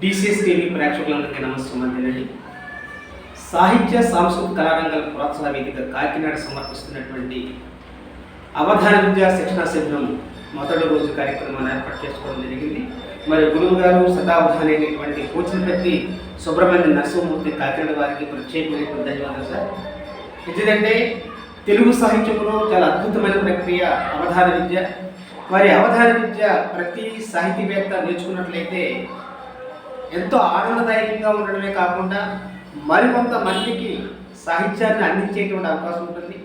DCS TV ప్రేక్షకులందరికీ నమస్కారం సాహిత్య సాంస్కృతిక కళారంగాల ప్రోత్సాహ వేదిక కాకినాడ సమర్పిస్తున్నటువంటి అవధాన విద్యా శిక్షణ శిబిరం మొదటి రోజు కార్యక్రమాన్ని ఏర్పాటు చేసుకోవడం జరిగింది. మరి గురువు గారు సదావధాని అనేటువంటి కూచినపల్లి సుబ్రహ్మణ్య నరసింహమూర్తి కాకినాడ వారికి ప్రత్యేకమైనటువంటి ధన్యవాదాలు సార్. ఎందుకంటే తెలుగు సాహిత్యంలో చాలా అద్భుతమైన ప్రక్రియ అవధాన విద్య. మరి అవధాన విద్య ప్రతి సాహితీవేత్త నేర్చుకున్నట్లయితే ఎంతో ఆనందదాయకంగా ఉండడమే కాకుండా మరికొంతమందికి సాహిత్యాన్ని అందించేటువంటి అవకాశం ఉంటుంది.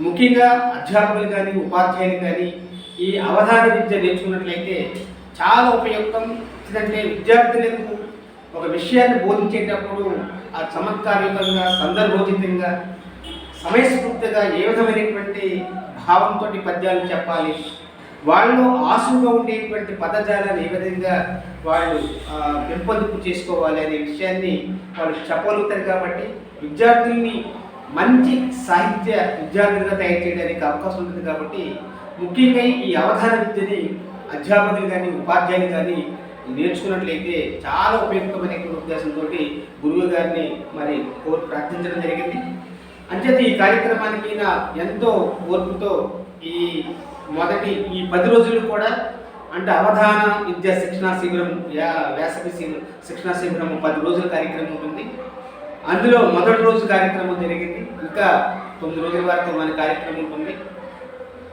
ముఖ్యంగా అధ్యాపకులు కానీ ఉపాధ్యాయులు కానీ ఈ అవధాన విద్య నేర్చుకున్నట్లయితే చాలా ఉపయుక్తం ఎందుకంటే విద్యార్థులకు ఒక విషయాన్ని బోధించేటప్పుడు ఆ చమత్కారికంగా సందర్భోచితంగా సమయస్ఫూర్తిగా ఏ విధమైనటువంటి భావంతో పద్యాలు చెప్పాలి వాళ్ళు ఆశువుగా ఉండేటువంటి పదజాలాన్ని ఏ విధంగా వాళ్ళు పెంపొందుకు పెంపొందింపు చేసుకోవాలి అనే విషయాన్ని వాళ్ళు చెప్పగలుగుతారు కాబట్టి విద్యార్థుల్ని మంచి సాహిత్య విద్యార్థులుగా తయారు చేయడానికి అవకాశం ఉంటుంది కాబట్టి ముఖ్యంగా ఈ అవధాన విద్యని అధ్యాపకులు కానీ ఉపాధ్యాయులు కానీ నేర్చుకున్నట్లయితే చాలా ఉపయుక్తమైనటువంటి ఉద్దేశంతో గురువు గారిని మరి కోరి ప్రార్థించడం జరిగింది. అంచేత ఈ కార్యక్రమానికి నా ఎంతో ఓర్పుతో ఈ మొదటి ఈ పది రోజులు కూడా అంటే అవధాన విద్యా శిక్షణా శిబిరం యా- వేసవి శిక్షణా శిబిరం పది రోజుల కార్యక్రమం ఉంటుంది అందులో మొదటి రోజు కార్యక్రమం జరిగింది. ఇంకా తొమ్మిది రోజుల వరకు మన కార్యక్రమం ఉంటుంది.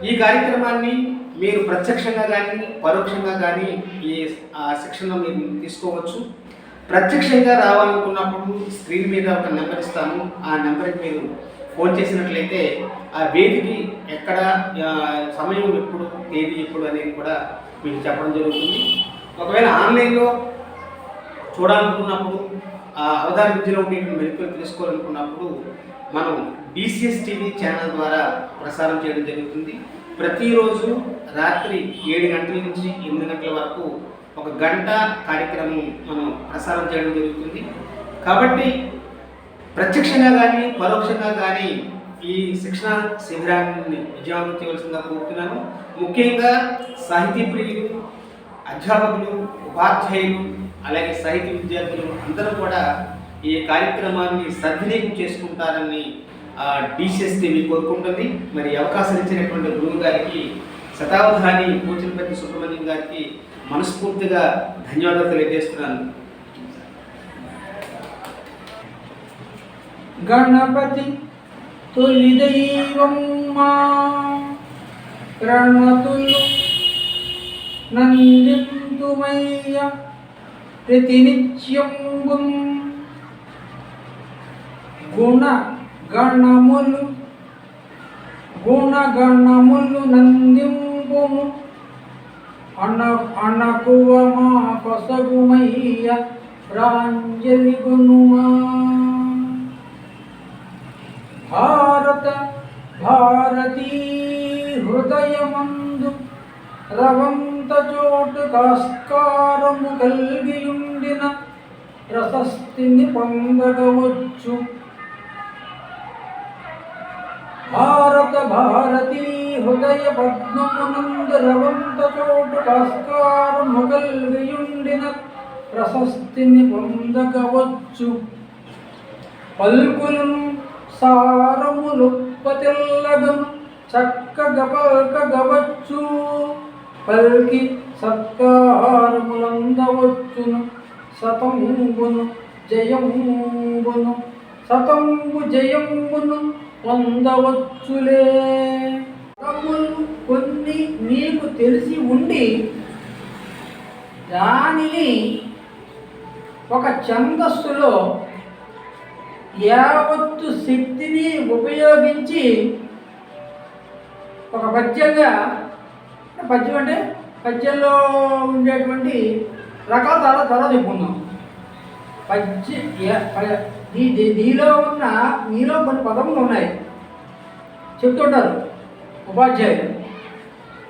ఈ కార్యక్రమాన్ని మీరు ప్రత్యక్షంగా కానీ పరోక్షంగా కానీ ఈ శిక్షణ మీరు తీసుకోవచ్చు. ప్రత్యక్షంగా రావాలనుకున్నప్పుడు స్క్రీన్ మీద ఒక నెంబర్ ఇస్తాను. ఆ నెంబర్కి మీరు ఫోన్ చేసినట్లయితే ఆ వేదికి ఎక్కడ సమయం ఎప్పుడు తేదీ ఎప్పుడు అనేది కూడా మీకు చెప్పడం జరుగుతుంది. ఒకవేళ ఆన్లైన్లో చూడాలనుకున్నప్పుడు ఆ అవధాన విద్యలో ఉండే మెలకువలు తెలుసుకోవాలనుకున్నప్పుడు మనం బీసీఎస్ టీవీ ఛానల్ ద్వారా ప్రసారం చేయడం జరుగుతుంది. ప్రతిరోజు రాత్రి ఏడు గంటల నుంచి ఎనిమిది గంటల వరకు ఒక గంట కార్యక్రమం మనం ప్రసారం చేయడం జరుగుతుంది. కాబట్టి ప్రత్యక్షంగా కానీ పరోక్షంగా కానీ ఈ శిక్షణ శిబిరాన్ని విజయవంతం చేయవలసిందిగా కోరుతున్నాను. ముఖ్యంగా సాహితీ ప్రియులు అధ్యాపకులు ఉపాధ్యాయులు అలాగే సాహితీ విద్యార్థులు అందరూ కూడా ఈ కార్యక్రమాన్ని సద్వినియోగం చేసుకుంటారని డిసిఎస్ టీవీ కోరుకుంటుంది. మరి అవకాశం ఇచ్చినటువంటి గురువు గారికి శతావధాని కూచినపల్లి సుబ్రహ్మణ్యం గారికి మనస్ఫూర్తిగా ధన్యవాదాలు తెలియజేస్తున్నాను. గణపతి తొలి దైవం మా ప్రణతులు నందింతుమయ్య ప్రతినిత్యం గుణ గణములు గుణగణములు నందింపుము. అన అనకువ కొసగుమయ్య ప్రాంజలి గునుమా భారత భారతీ హృదయమందు రవంత చోటు కాస్కారము కలిగియుండిన ప్రశస్తిని పొందగవచ్చు. భారత భారతీ హృదయ పద్మమునందు రవంత చోటు కాస్కారము కలిగియుండిన ప్రశస్తిని పొందగవచ్చు పల్కులను సారములు పతిల్లగను చక్కగ పల్కగవచ్చు. పల్కి సత్కారములందవచ్చును సతంబును జయంబును సతంబు జయంబును పొందవచ్చులే. తెలిసి ఉండి దానిని ఒక ఛందస్సులో యావత్తు శక్తిని ఉపయోగించి ఒక పద్యంగా పద్యం అంటే పద్యంలో ఉండేటువంటి రకాల తర్వాత తర్వాత చెప్పుకుందాం పద్య నీ నీలో ఉన్న నీలో కొన్ని పదములు ఉన్నాయి. చెప్తుంటారు ఉపాధ్యాయులు.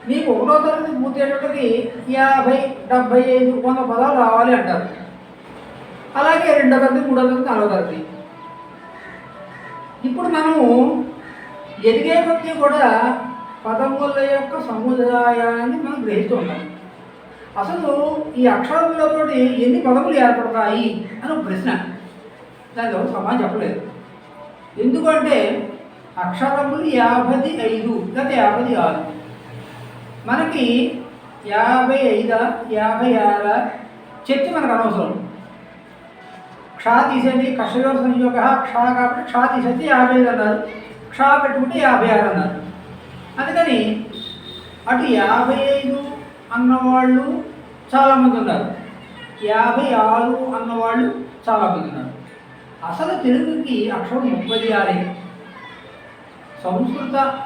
నీకు ఒకటో తరగతి పూర్తయ్యేటప్పటికి యాభై డెబ్బై ఐదు వంద పదాలు రావాలి అంటారు. అలాగే రెండో తరగతి మూడో తరగతి నాలుగో తరగతి. ఇప్పుడు మనము ఎదిగే కొద్దీ కూడా పదముల యొక్క సముదాయాన్ని మనం గ్రహిస్తూ ఉంటాం అసలు ఈ అక్షరములతోటి ఎన్ని పదములు ఏర్పడతాయి అని ఒక ప్రశ్న. దానికి ఎవరు సమాధానం చెప్పలేదు. ఎందుకంటే అక్షరములు యాభై ఐదు గత యాభై ఆరు. మనకి యాభై ఐదా యాభై ఆరా? చర్చ మనకు అనవసరం. క్షా తీసేది కషయోగ సంయోగ క్షా కాబట్టి క్షా తీసేది యాభై ఐదు అన్నారు. క్షా పెట్టుకుంటే యాభై ఆరు అన్నారు. అందుకని అటు యాభై ఐదు అన్నవాళ్ళు చాలామంది ఉన్నారు. యాభై ఆరు అన్నవాళ్ళు చాలామంది ఉన్నారు. అసలు తెలుగుకి అక్షరం ముప్పై ఆరే. సంస్కృత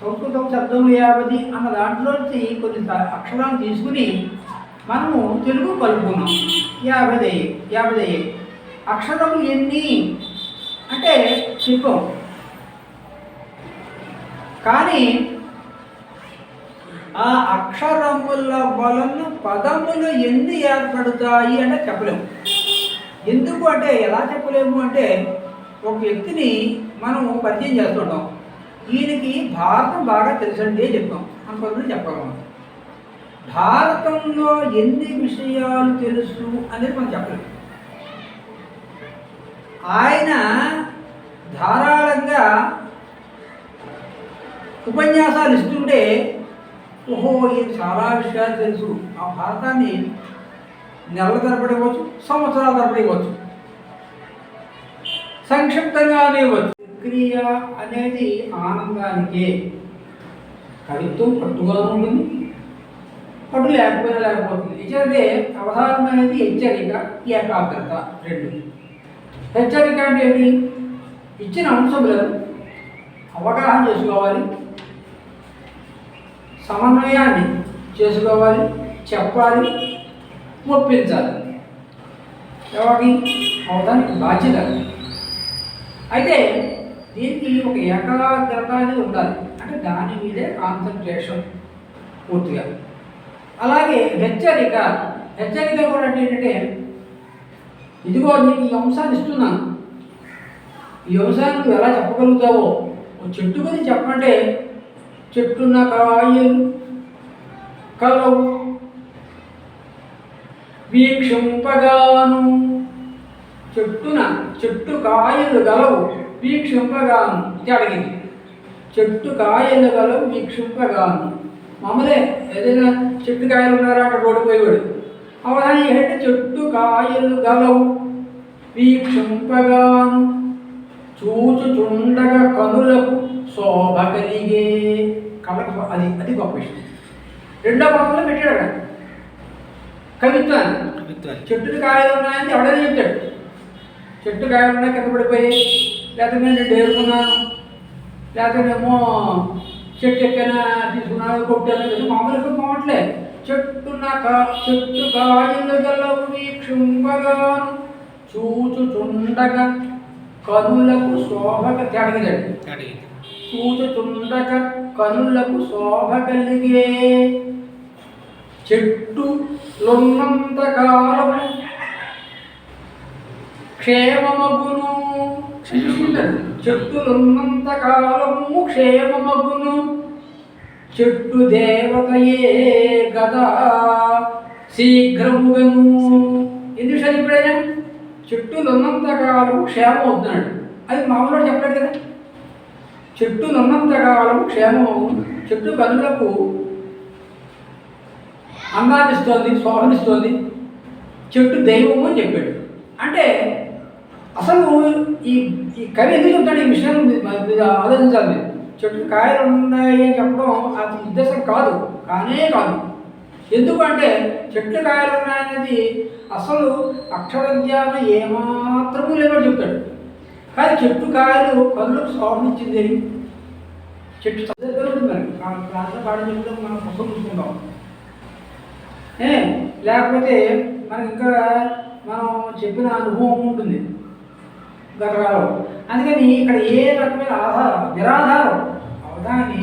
సంస్కృతం శబ్దం యావతి అన్న దాంట్లోంచి కొన్ని అక్షరాలు తీసుకుని మనము తెలుగు కలుపుకున్నాం. యాభై యాభై దయ్యి ఎన్ని? అంటే చెప్పాం కానీ ఆ అక్షరముల వలన పదములు ఎన్ని ఏర్పడతాయి అంటే చెప్పలేము ఎందుకు అంటే ఎలా చెప్పలేము అంటే ఒక వ్యక్తిని మనం పరిచయం చేస్తుంటాం. ఈయనకి భారతం బాగా తెలుసండి అని చెప్తాం అనుకోకుండా చెప్పగలం. భారతంలో ఎన్ని విషయాలు తెలుసు అనేది మనం చెప్పలేము ఆయన ధారాళంగా ఉపన్యాసాలు ఇస్తుంటే ఓహో ఈయన చాలా విషయాలు తెలుసు. ఆ భారతాన్ని నెలల తరబడి ఇవ్వచ్చు సంవత్సరాల తరబడి ఇవ్వచ్చు. సంక్షిప్తంగానే ఇవ్వచ్చు. ప్రక్రియ అనేది ఆనందానికే. కడుపుతో పట్టుగా ఉంటుంది. పట్టు లేకపోయినా లేకపోతుంది. ఇచ్చే అవధానం అనేది హెచ్చరిక ఏకాగ్రత రెండు. హెచ్చరిక అంటే ఏంటి ఇచ్చిన అంశములను అవగాహన చేసుకోవాలి. సమన్వయాన్ని చేసుకోవాలి. చెప్పాలి. ఒప్పించాలి. ఎవరికి? అవడానికి బాధ్యత. అయితే దీనికి ఒక ఏకాగ్రత అనేది ఉండాలి. అంటే దాని మీదే కాన్సన్ట్రేషన్ పూర్తిగా. అలాగే హెచ్చరిక. హెచ్చరిక కూడా అంటే ఏంటంటే ఇదిగో నీకు ఈ అంశాన్ని ఇస్తున్నాను. ఈ అంశాన్ని నువ్వు ఎలా చెప్పగలుగుతావో ఓ చెట్టు గురించి చెప్పంటే చెట్టున్న కాయలు కలవు వీక్షింపగాను. చెట్టున చెట్టు కాయలు గలవు వీక్షింపగాను ఇది అడిగింది. చెట్టు కాయలు గలవు వీక్షింపగాను. మామూలే ఏదైనా చెట్టు కాయలు ఉన్నారా అక్కడ రోడ్డు పోయేవాడు అవధాని ఏంటంటే చెట్టు కాయలు గలవు వీక్షింపగాను. చూచుచుండగా కనులకు శోభ కలిగే. కళ్ళకు అది అది గొప్ప విషయం. రెండో పక్కలో పెట్టాడు కవిత్వాన్ని. చెట్టుకి కాయలు ఉన్నాయని ఎవడైనా చెప్తాడు చెట్టు కాయలు కింద పడిపోయి లేకపోతే నేను డేరుకున్నాను లేకపోతేనేమో చెట్టు ఎక్కైనా తీసుకున్నాను కొట్టాను కదా మామూలుగా పోవట్లే. చెట్టున కా చెట్టు కాయలు గలవు వీక్షింపగాను చూచుచుండగా కనులకు శోభక తడగదండి చూచుచుండక కనులకు శోభ కలిగే చెట్టు లొన్నంత కాలం క్షేమమగును. చెట్టులున్నంత కాలము క్షేమమగును. చెట్టు దేవతయే గదా. శీఘ్రముగను. ఎందుకు చదివిపోయినా చెట్టులున్నంత కాలము క్షేమం అవుతున్నాడు అది మామూలుగా చెప్పలేదు కదా. చెట్టునున్నంత కాలము క్షేమం చెట్టు కనులకు అందాన్నిస్తోంది శోభనిస్తోంది చెట్టు దైవము అని చెప్పాడు. అసలు ఈ ఈ కవి ఎందుకు చెప్తాడు ఈ విషయం మీద ఆలోచించాలి? మీరు. చెట్టు కాయలు ఉన్నాయి అని చెప్పడం అది ఉద్దేశం కాదు కానే కాదు. ఎందుకంటే చెట్లు కాయలు ఉన్నాయనేది అసలు అక్షర జ్ఞానం ఏమాత్రము లేదో చెప్తాడు. కానీ చెట్టు కాయలు కళ్ళకు శోభనిచ్చింది చెట్టు మరి ప్రాంతం పాడని చెప్తే మనం పుస్తకం చూసుకుంటాం ఏ లేకపోతే మనకి ఇంకా మనం చెప్పిన అనుభవం ఉంటుంది. గతకాలం అందుకని ఇక్కడ ఏ రకమైన ఆధారం? నిరాధారం. అవధాని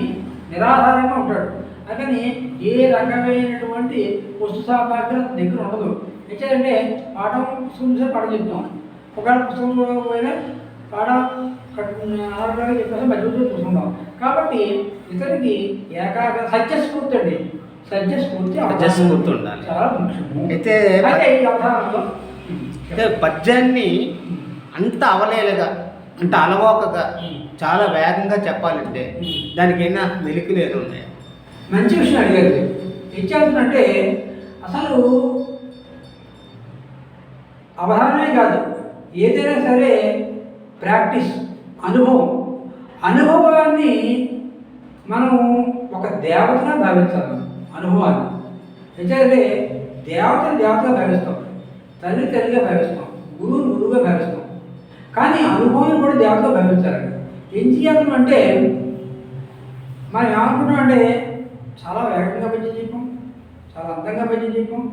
నిరాధారంగా ఉంటాడు. అందుకని ఏ రకమైనటువంటి వస్తు సామాగ్రి అతని దగ్గర ఉండదు. ఎట్లంటే పాఠం చూసే పాఠం చెప్తాం. ఒకవేళ పుస్తకం పోయినా పాఠం ఆధారంగా చెప్పేసి మధ్య చూసుకుంటాం కాబట్టి ఇతనికి ఏకాగ్ర సత్యస్ఫూర్తి అండి. సత్య స్ఫూర్తి సత్య స్ఫూర్తి ఉండాలి. చాలా ముఖ్యము. అయితే అయితే ఈ అవధానంలో అంటే పద్యాన్ని అంత అవలేలుగా అంత అలవోకగా చాలా వేగంగా చెప్పాలంటే దానికి ఏమైనా మెలికలు ఏదో ఉన్నాయి? మంచి విషయం అడిగారు. ఏం చేస్తుందంటే అసలు అవగాహనే కాదు ఏదైనా సరే ప్రాక్టీస్ అనుభవం. అనుభవాన్ని మనం ఒక దేవతగా భావిస్తాం అనుభవాన్ని. ఎందుకంటే దేవతను దేవతగా భావిస్తాం తల్లి తల్లిగా భావిస్తాం గురువు గురువుగా భావిస్తాం. కానీ అనుభవం కూడా దేవతగా భావించాలి ఏం చేయాలి అంటే మనం ఏమనుకుంటాం అంటే చాలా వేగంగా పద్యం చెప్పాం చాలా అందంగా పద్యం చెప్పాం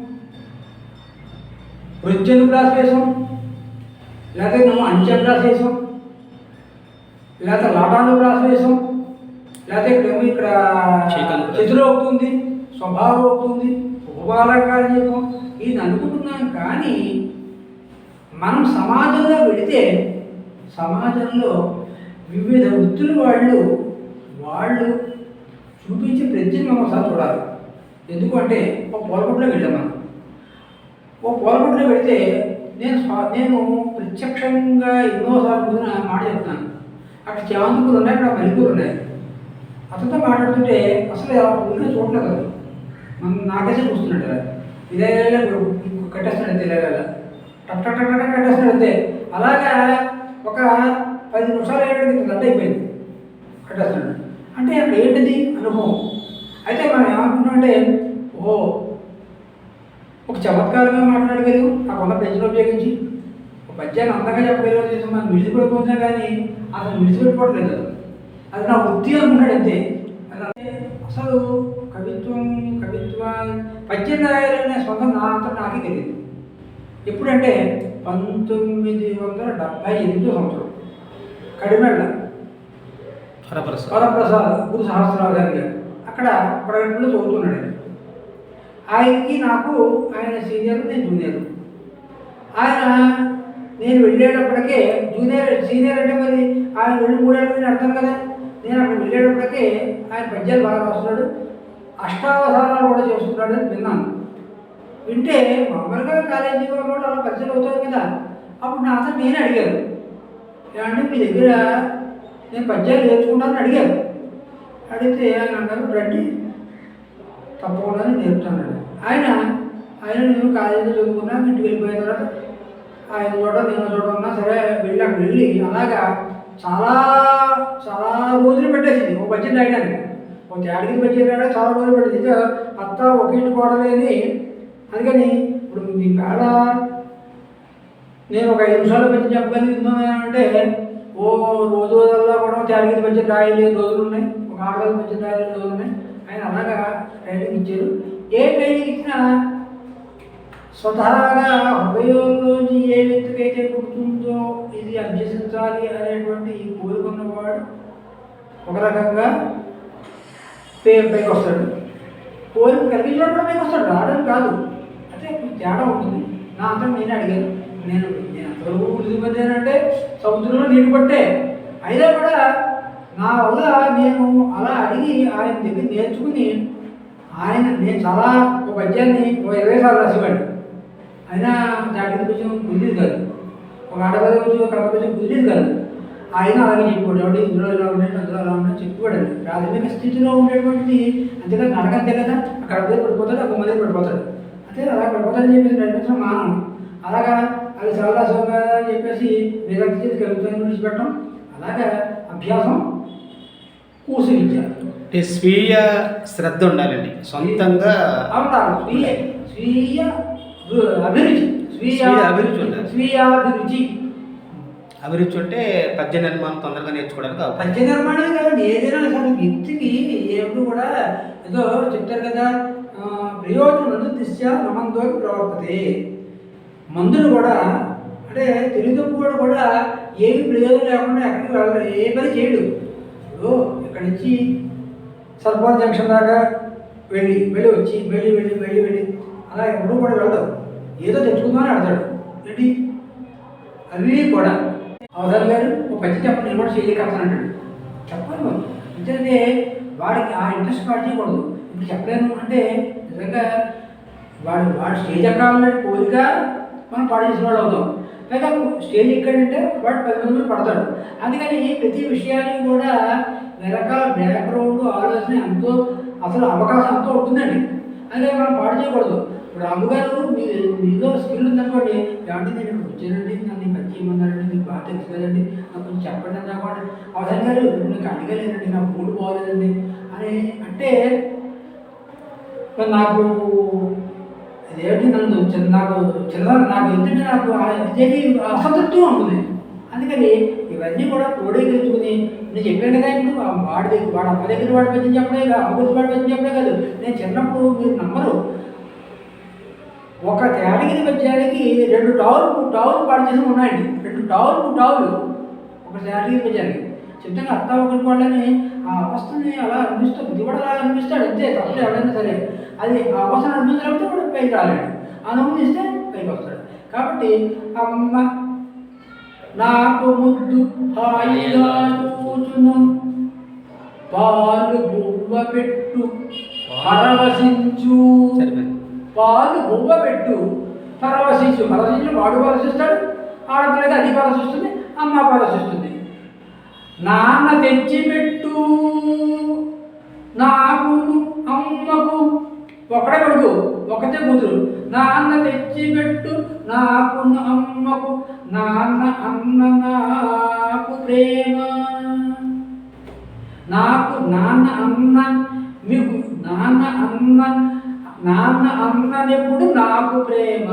వృత్యను క్లాస్ వేసాం లేకపోతే నువ్వు అంచె క్లాస్ వేసాం లేకపోతే లాటాను క్లాస్ వేసాం లేకపోతే ఇక్కడ ఇక్కడ. చతురోక్తి ఉంది స్వభావం అవుతుంది ఉపబాలకాలు చెప్పాం ఇది అనుకుంటున్నాం కానీ మనం సమాజంలో వెళితే సమాజంలో వివిధ వృత్తులు వాళ్ళు వాళ్ళు చూపించే ప్రతి మనం ఒకసారి చూడాలి. ఎందుకంటే ఒక పూలకొట్లో వెళ్ళాం మనం. ఓ పూలకొట్లో వెళితే నేను నేను ప్రత్యక్షంగా ఎన్నోసార్లు కూర్చుని మాట చెప్తాను అక్కడ చామంతులు ఉన్నాయి అక్కడ మలిపూలు ఉన్నాయి. అతనితో మాట్లాడుతుంటే అసలు ఎలా చూడలేదు. మనం నాకైతే నాకేసే చూస్తున్నాడు కదా ఇదే కట్టేస్తున్నాడు అంతే టక్ టక్ టక్ టక్ కట్టేస్తున్నాడు అంతే. అలాగా ఒక పది నిమిషాలు అయ్యేటికి గంట అయిపోయింది. కట్టేస్తున్నాడు అంటే అక్కడ ఏంటిది? అనుభవం. అయితే మనం ఏమనుకుంటాం అంటే ఓ ఒక చమత్కారంగా మాట్లాడగలిగాం ఆ కొంత ప్రజలు ఉపయోగించి. ఒక పద్యాన్ని అందంగా చెప్పగలిగాం చేసి మనం విడిచిపెట్టుకుంటున్నా కానీ అసలు విడిచిపెట్టుకోవట్లేదు అది. అది నా వృత్తి అనుకున్నాడు అంతే. అది అంటే అసలు కవిత్వం కవిత్వ పద్యం రాయాలనే సొంతం నా అంతా నాకే తెలియదు. ఎప్పుడంటే పంతొమ్మిది వందల డెబ్బై ఎనిమిదో సంవత్సరం. కడిమెళ్ళ. వరప్రసాద్. గురు సహస్రరావు గారి గారు. అక్కడ ప్రైవేట్లో చదువుతున్నాడు ఆయన. ఆయనకి నాకు ఆయన సీనియర్ నేను జూనియర్. ఆయన నేను వెళ్ళేటప్పటికే జూనియర్ సీనియర్ అంటే మరి ఆయన వెళ్ళి మూడేళ్ళ నేను అర్థం కదా. నేను అక్కడ వెళ్ళేటప్పటికే ఆయన పద్యాలు బాగా రాస్తున్నాడు. అష్టావధానాలు కూడా చేస్తున్నాడు అని విన్నాను. వింటే మామూలుగా కాలేజీ వాళ్ళు అలా పరిచయం అవుతారు కదా. అప్పుడు నా అతను నేనే అడిగాను. ఏమంటే మీ దగ్గర నేను పద్యాలు నేర్చుకుంటానని అడిగాను. అడిగితే ఆయన అన్నారు రండి తప్పకుండా నేర్పుతాను ఆయన ఆయన నేను కాలేజీలో చదువుకున్నా ఇంటికి వెళ్ళిపోయిన తర్వాత ఆయన చూడ నేను చూడడం సరే వెళ్ళి అక్కడ వెళ్ళి. అలాగా చాలా చాలా రోజులు పెట్టేసింది. ఒక పద్యం రాయడానికి. ఒక తేడాకి పద్యం రాయడానికి చాలా రోజులు పెట్టేది. అత్త ఒక ఇంటి లేని అందుకని ఇప్పుడు మీ కాడ నేను ఒక ఐదు నిమిషాలు బడ్జెట్ చెప్పగలుగుతున్నాను అంటే ఓ రోజు రోజుల్లో కూడా తేడగిరి బడ్జెట్ రాయలేని రోజులు ఉన్నాయి. ఒక ఆరు బడ్జెట్ రాయలేని రోజులు ఉన్నాయి. ఆయన అలాగా ట్రైనింగ్ ఇచ్చారు. ఏ ట్రైనింగ్ ఇచ్చినా స్వతహాగా హృదయంలోంచి ఏ వ్యక్తికైతే పుడుతుందో ఇది అభ్యసించాలి అనేటువంటి కోరుకున్నవాడు ఒక రకంగా పే పైకి వస్తాడు. కోరిక కలిగించిన పైకి వస్తాడు. రావడం కాదు. అంటే తేడా ఉంటుంది. నా అంతా నేను అడిగాను. నేను నేను అంతవరకు వృద్ధి పొందానంటే సముద్రంలో నీళ్ళు పట్టే. అయినా కూడా నా వల్ల నేను అలా అడిగి ఆయన దగ్గర నేర్చుకుని ఆయన నేను చాలా ఒక పద్యాన్ని ఒక ఇరవై సార్లు రాసేవాడు అయినా దాటి కొంచెం కుదిరేది కాదు. ఒక ఆడపది కొంచెం ఒక కొంచెం కుదిరేది కాదు. ఆయన అలాగే చెప్పాడు ఎవడు ఇందులో ఇలా ఉన్నాడు అందులో అలా ఉన్నాడు చెప్పాడు ప్రాథమిక స్థితిలో ఉండేటువంటిది అంతేకాదు నడకంతే కదా. అక్కడ దగ్గర పడిపోతాడు ఒక దగ్గర పడిపోతాడు. అంటే అలా పడిపోతాడని చెప్పేసి నడిపించడం మానం అలాగా అది సరదాసంగా చెప్పేసి విరక్తి చేసి కవిత్వాన్ని విడిచిపెట్టడం అలాగా అభ్యాసం కూసు విద్య. అంటే స్వీయ శ్రద్ధ ఉండాలండి. సొంతంగా అవుతారు స్వీయ స్వీయ అభిరుచి స్వీయ స్వీయ అభిరుచి ఉండాలి. స్వీయాభిరుచి అభిరుచి. ఉంటే పద్య నిర్మాణం తొందరగా నేర్చుకోవడానికి పద్య నిర్మాణమే కాదండి ఏదైనా వ్యక్తికి ఎప్పుడు కూడా ఏదో చెప్తారు కదా ఆ, ప్రయోజనం దిశ నమంతో ప్రవర్తతే. మందులు కూడా అంటే తెలుగు కూడా కూడా ఏమి ప్రయోజనం లేకుండా ఎక్కడికి వెళ్ళడు ఏ పని చేయడు. ఇప్పుడు ఇక్కడి నుంచి సర్పంచ్ జంక్షన్ దాకా వెళ్ళి వెళ్ళి వచ్చి వెళ్ళి వెళ్ళి వెళ్ళి వెళ్ళి అలా ఎప్పుడూ కూడా వెళ్ళడం. ఏదో తెచ్చుకుందామని అడతాడు ఏంటి? అవి కూడా. అవసరం గారు ఒక పచ్చి చెప్పండి నేను కూడా చేయలేకపోతాను అంటాడు చెప్పాలి ఎందుకంటే వాడికి ఆ ఇంట్రెస్ట్ పార్టీ చేయకూడదు ఇప్పుడు చెప్పలేను అంటే నిజంగా వాడు వాడు స్టేజ్ ఎక్కడ కోరిక మనం పాడు చేసిన వాడు అవుతాం. పైగా స్టేజ్ ఎక్కడంటే వాడు పది మంది పడతాడు. అందుకని ప్రతి విషయానికి కూడా వెనకాల బ్యాక్గ్రౌండ్ ఆలోచన ఎంతో అసలు అవకాశం ఎంతో ఉంటుందండి. అందుకని మనం పాడు చేయకూడదు. ఇప్పుడు అమ్మగారు మీ మీలో స్కిల్ ఉందనుకోండి కాబట్టి నేను ఇక్కడ వచ్చానండి నన్ను మంచి పని మీకు బాగా తెలుసు కదండి నాకు కొంచెం చెప్పండి అనుకోండి అవసరం గారు నాకు అడగలేదండి నాకు మూడు బాగోలేదండి అని అంటే నాకు ఏమిటి నన్ను చిన్న నాకు చిన్న నాకు ఏంటంటే నాకు ఆ- ఇదేంటి అసంతృప్తిగా ఉంటుంది. అందుకని ఇవన్నీ కూడా క్రోడీకరించుకుని నేను చెప్పాను కదా ఇప్పుడు వాడి దగ్గర వాడు అమ్మ దగ్గర వాడు పద్యం చెప్పలే కాదు అమ్మ గురించి వాడు పద్యం చెప్పలే కాదు. నేను చిన్నప్పుడు మీరు నమ్మరు. ఒక తేడగిరి పద్యానికి రెండు టావులు మూడు టావులు పాడు చేసి ఉన్నాయండి. రెండు టావులు మూడు టావులు ఒక తేడగిరి పద్యానికి చెప్తాను అత్త ఒకటి వాళ్ళని ఆ అవస్థని అలా అనిపిస్తూ ఇది కూడా అలా అనిపిస్తాడు అంతే తప్పదు ఎవడైనా సరే. అది అవస్థను అనిపించలేకపోతే వాడు పైకి రాలేడు. అనుభవిస్తే పైకి వస్తాడు. కాబట్టి అమ్మ నాకు ముద్దు హాయిగా కూచును పాలు బువ్వ పెట్టు పరవశించు. పాలు బువ్వ పెట్టు పరవశించు. పరవశించు వాడు పరవశిస్తాడు ఆడపిల్లకి అది పరవశిస్తుంది అమ్మ పరవశిస్తుంది. నాన్న తెచ్చిపెట్టు. నాకు అమ్మకు ఒకడే కొడుకు ఒకతే కూతురు నాన్న తెచ్చిపెట్టు నాకు అమ్మకు నాన్న అన్న నాకు ప్రేమ నాకు నాన్న అన్న మీకు నాన్న అన్న నాన్న అన్ననెప్పుడు నాకు ప్రేమ.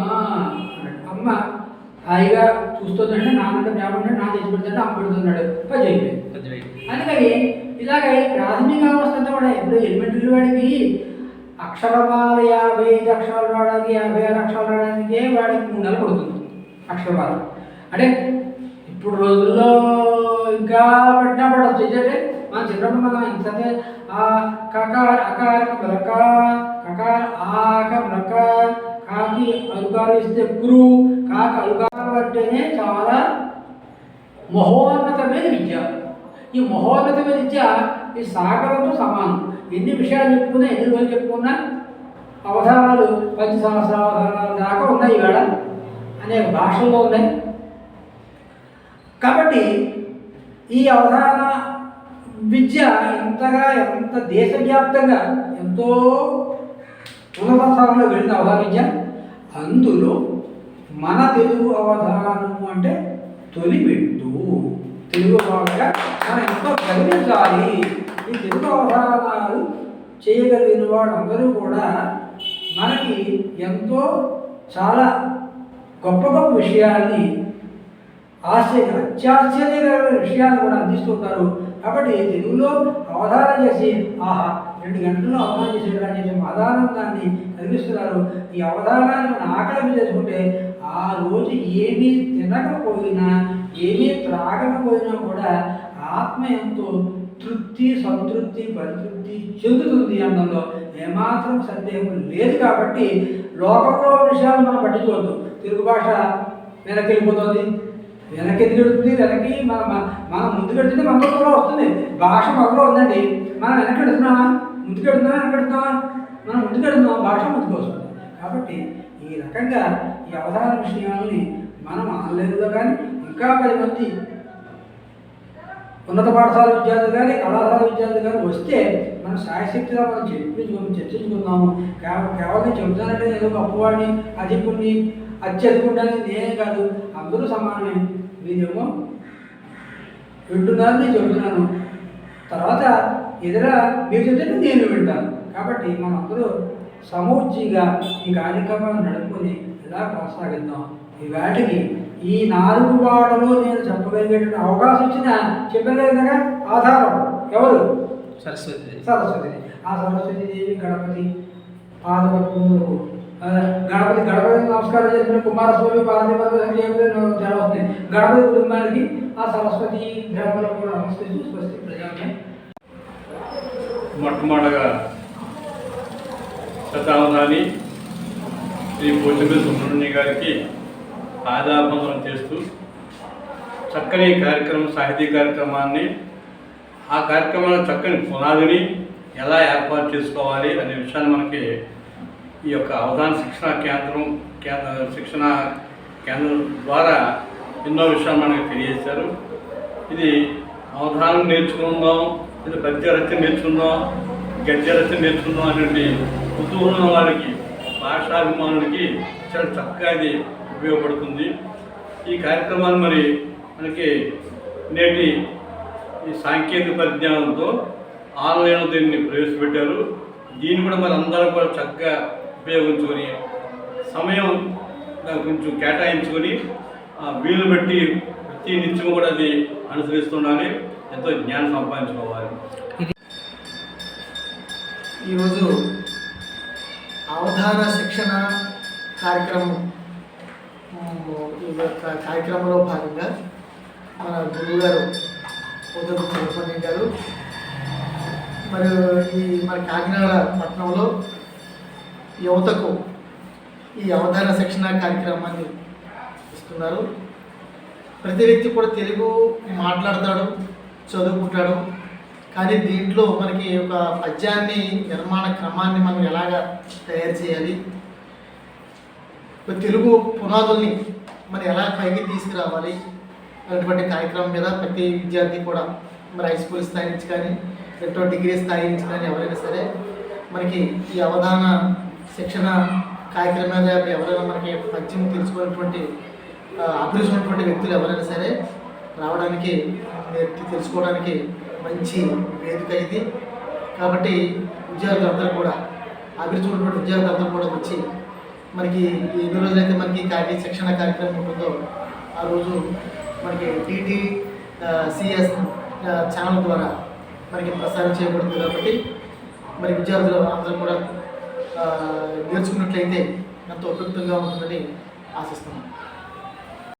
అమ్మ హాయిగా చూస్తుందంటే నాన్న ప్రేమ అంటే నా తెచ్చి పెడుతుంటే అమ్మ పెడుతున్నాడు పది. అందుకని ఇలాగ ప్రాథమిక అవస్థ కూడా ఇప్పుడు ఎలిమెంటరీ వాడికి అక్షరమాల యాభై ఐదు అక్షరాలు రావడానికి యాభై ఆరు అక్షరాలు రావడానికి వాడికి మూడు నెలలు పడుతుంది? అక్షరమాల అంటే ఇప్పుడు రోజుల్లో ఇంకా పడినా పడవచ్చు ఏంటంటే మన చిన్నప్పుడు మనం ఇంత ఆ కకార అకార బ్రక కకార ఆక మలక కాకి అలుకారు ఇస్తే క్రూ కాక అలుకారం అంటేనే చాలా మహోన్నతమైన విద్య. ఈ మహోన్నత విద్య ఈ సాగరంతో సమానం. ఎన్ని విషయాలు చెప్పుకున్నా ఎన్ని రోజులు చెప్పుకున్నా అవధానాలు పంచ సంవత్సర అవధానాలు దాకా ఉన్నాయి ఈవేళ. అనేక భాషల్లో ఉన్నాయి. కాబట్టి ఈ అవధాన విద్య ఎంతగా ఎంత దేశవ్యాప్తంగా ఎంతో ఉన్నత స్థానంలో వెళ్ళిన అవధాన విద్య అందులో మన తెలుగు అవధానము అంటే తొలిమెట్టు తెలుగు భాగంగా మనం ఎంతో గర్వించాలి ఈ తెలుగు అవధానాలు చేయగలిగిన వాళ్ళందరూ కూడా మనకి ఎంతో చాలా గొప్ప గొప్ప విషయాల్ని ఆశ్చర్య అత్యాశ్చర్యకరమైన విషయాలు కూడా అందిస్తుంటారు. కాబట్టి తెలుగులో అవధానం చేసి ఆహా రెండు గంటల్లో అవధానం చేసేటువంటి చెప్పి ఆధానందాన్ని కలిగిస్తున్నారు. ఈ అవధానాన్ని మనం ఆకలింపు చేసుకుంటే ఆ రోజు ఏమీ తినకపోయినా ఏమీ త్రాగకపోయినా కూడా ఆత్మ ఎంతో తృప్తి సంతృప్తి పరితృప్తి చెందుతుంది అన్నంలో. ఏమాత్రం సందేహం లేదు కాబట్టి లోకంలో విషయాలు మనం పట్టించుకోవద్దు. తెలుగు భాష వెనక్కి వెళ్ళిపోతుంది. వెనక్కి వెనక్కి మన మనం ముందుకు వెళ్తుంది మనలో కూడా వస్తుంది. భాష మనలో ఉందండి. మనం వెనక్కి వెళ్తున్నామా? ముందుకు వెళ్తున్నామా? వెనక్కి వెళ్తున్నామా? మనం ముందుకు వెళ్తున్నాం భాష ముందుకు వస్తుంది. కాబట్టి ఈ రకంగా ఈ అవధాన విషయాలని మనం ఆన్లైన్లో కానీ ఇంకా పది మంది ఉన్నత పాఠశాల విద్యార్థులు కానీ కళాశాల విద్యార్థులు కానీ వస్తే మనం సాయశక్తిగా మనం చెప్పించుకుని చర్చించుకుందాము. కేవలం చెబుతానంటే ఏదో గొప్పవాడిని అధికుడిని అత్యధికుడిని నేనే కాదు అందరూ సమానమే. మీరేమో వింటున్నారు నేను చెబుతున్నాను. తర్వాత ఎదుర మీరు చెప్తే నేను వింటాను. కాబట్టి మనందరూ సమూర్తిగా ఈ కార్యక్రమాన్ని నడుపుకొని ఇలా కొనసాగిద్దాం? ఈ వాటికి ఈ నాలుగు వాడలో నేను చెప్పగలిగేటువంటి అవకాశం ఇచ్చిన చెప్పాను కదా ఆధారం ఎవరు? సరస్వతి సరస్వతి ఆ సరస్వతి దేవి గణపతి పాదపద్మములకు గణపతి గణపతి నమస్కారం చేసిన కుమారస్వామి పార్వతి చాలా వస్తుంది. గణపతి కుటుంబానికి ఆ సరస్వతి గ్రహములకు నమస్కరించి స్వస్తి ప్రజామే. మొట్టమొదటగా శతావధాని శ్రీ పోచంపల్లి సుబ్రహ్మణ్య గారికి ఆదాబంధనం చేస్తూ చక్కని కార్యక్రమం సాహితీ కార్యక్రమాన్ని ఆ కార్యక్రమంలో చక్కని పునాదిని ఎలా ఏర్పాటు చేసుకోవాలి అనే విషయాన్ని మనకి ఈ యొక్క అవధాన శిక్షణ కేంద్రం కేంద్ర శిక్షణ కేంద్రం ద్వారా ఎన్నో విషయాలు మనకి తెలియజేశారు. ఇది అవధానం నేర్చుకుందాం ఇది పద్య రచన నేర్చుకుందాం గద్య రచన నేర్చుకుందాం అనేది కుతూహలం వాళ్ళకి భాషాభిమానులకి చాలా చక్కగా ఇది ఉపయోగపడుతుంది. ఈ కార్యక్రమాలు మరి మనకి నేటి ఈ సాంకేతిక పరిజ్ఞానంతో ఆన్లైన్లో దీన్ని ప్రవేశపెట్టారు. దీన్ని కూడా మరి అందరూ కూడా చక్కగా ఉపయోగించుకొని సమయం కొంచెం కేటాయించుకొని వీలు పెట్టి ప్రతి నిత్యం కూడా అది అనుసరిస్తుండాలి. ఎంతో జ్ఞానం సంపాదించుకోవాలి. ఈరోజు అవధాన శిక్షణ కార్యక్రమం ఈ యొక్క కార్యక్రమంలో భాగంగా మన గురువు గారు ఉదయం చంద్రపల్లి గారు మరి ఈ మన కాకినాడ పట్టణంలో యువతకు ఈ అవధాన శిక్షణ కార్యక్రమాన్ని ఇస్తున్నారు. ప్రతి వ్యక్తి కూడా తెలుగు మాట్లాడతాడు చదువుకుంటాడు కానీ దీంట్లో మనకి ఒక పద్యాన్ని నిర్మాణ క్రమాన్ని మనం ఎలాగ తయారు చేయాలి? మరి తెలుగు పునాదుల్ని మరి ఎలా పైకి తీసుకురావాలి అటువంటి కార్యక్రమం మీద ప్రతి విద్యార్థి కూడా మరి హై స్కూల్ స్థాయి నుంచి కానీ ఎంతో డిగ్రీ స్థాయి నుంచి కానీ ఎవరైనా సరే మనకి ఈ అవధాన శిక్షణ కార్యక్రమం మీద ఎవరైనా మనకి పద్యం తెలుసుకున్నటువంటి అభిరుచి ఉన్నటువంటి వ్యక్తులు ఎవరైనా సరే రావడానికి తెలుసుకోవడానికి మంచి వేదిక ఇది. కాబట్టి విద్యార్థులందరూ కూడా అభిరుచి ఉన్నటువంటి విద్యార్థులందరూ కూడా వచ్చి మనకి ఎన్ని రోజులైతే మనకి కార్య శిక్షణ కార్యక్రమం ఉంటుందో ఆ రోజు మనకి టీటీ సిఎస్ ఛానల్ ద్వారా మనకి ప్రసారం చేయబడుతుంది కాబట్టి మరి విద్యార్థులు అందరూ కూడా నేర్చుకున్నట్లయితే ఎంతో ఉపయుక్తంగా ఉంటుందని ఆశిస్తున్నాను